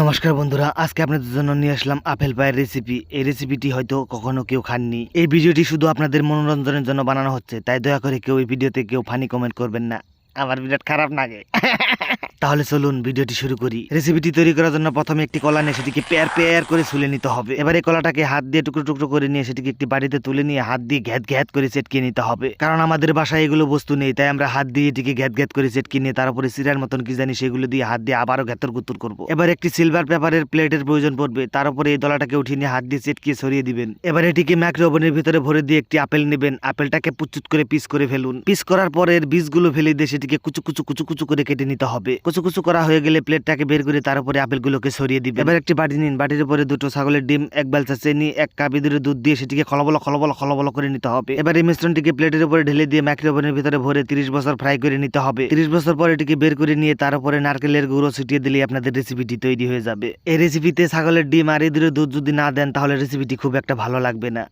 নমস্কার বন্ধুরা, আজকে আপনাদের জন্য নিয়ে আসলাম আপেল পায়ের রেসিপি এই রেসিপিটি হয়তো কখনো কেউ খাননি। এই ভিডিওটি শুধু আপনাদের মনোরঞ্জনের জন্য বানানো হচ্ছে, তাই দয়া করে কেউ এই ভিডিওতে কেউ ফানি কমেন্ট করবেন না। আমার বিরাট খারাপ লাগে তাহলে চলুন ভিডিওটি শুরু করি। রেসিপিটি তৈরি করার জন্য প্রথমে একটি কলা নিয়ে সেটিকে পেয়ার পেয়ার করে ছুলে নিতে হবে। এবারে কলাটাকে হাত দিয়ে টুকরো টুকরো করে নিয়ে সেটিকে একটি বাড়িতে তুলে নিয়ে হাত দিয়ে ঘ্যাত ঘ্যাত করে চেটকে নিতে হবে। কারণ আমাদের বাসায় এগুলো বস্তু নেই, তাই আমরা হাত দিয়ে এটিকে ঘ্যাত ঘ্যাত করে চেটকে নিয়ে তার উপরে সিরার মতন কি জানি সেগুলো দিয়ে হাত দিয়ে আবারও ঘ্যাতর গুতুর করব। এবার একটি সিলভার পেপারের প্লেটের প্রয়োজন পড়বে। তার উপরে এই দলাটাকে উঠিয়ে নিয়ে হাত দিয়ে চেটকিয়ে ছড়িয়ে দিবেন। এবার এটিকে ম্যাক্রো ওভেনের ভিতরে ভরে দিয়ে একটি আপেল নেবেন। আপেলটাকে পুচুত করে পিস করে ফেলুন। পিস করার পরে এর বীজগুলো ফেলে দিয়ে সেটিকে কুচু কুচু কুচু কুচু করে কেটে নিতে হবে। কুচু কুচু করা হয়ে গেলে প্লেটটাকে বের করে তার উপরে আপেলগুলোকে সরিয়ে দিবে এবার একটি বাটি নিন। বাটির উপরে দুটো ছাগলের ডিম, এক বালচা চিনি, এক কাপ ইঁদুরের দুধ দিয়ে সেটিকে খলবল খলবল খলবল করে নিতে হবে। এবার এই মিশ্রণটিকে প্লেটের উপরে ঢেলে দিয়ে ম্যাক্রো ওভেনের ভিতরে ভরে তিরিশ বছর ফ্রাই করে নিতে হবে। তিরিশ বছর পর এটিকে বের করে নিয়ে তার উপরে নারকেলের গুঁড়ো ছিটিয়ে দিলে আপনাদের রেসিপিটি তৈরি হয়ে যাবে। এই রেসিপিতে ছাগলের ডিম আর ইঁদুরের দুধ যদি না দেন, তাহলে রেসিপিটি খুব একটা ভালো লাগবে না।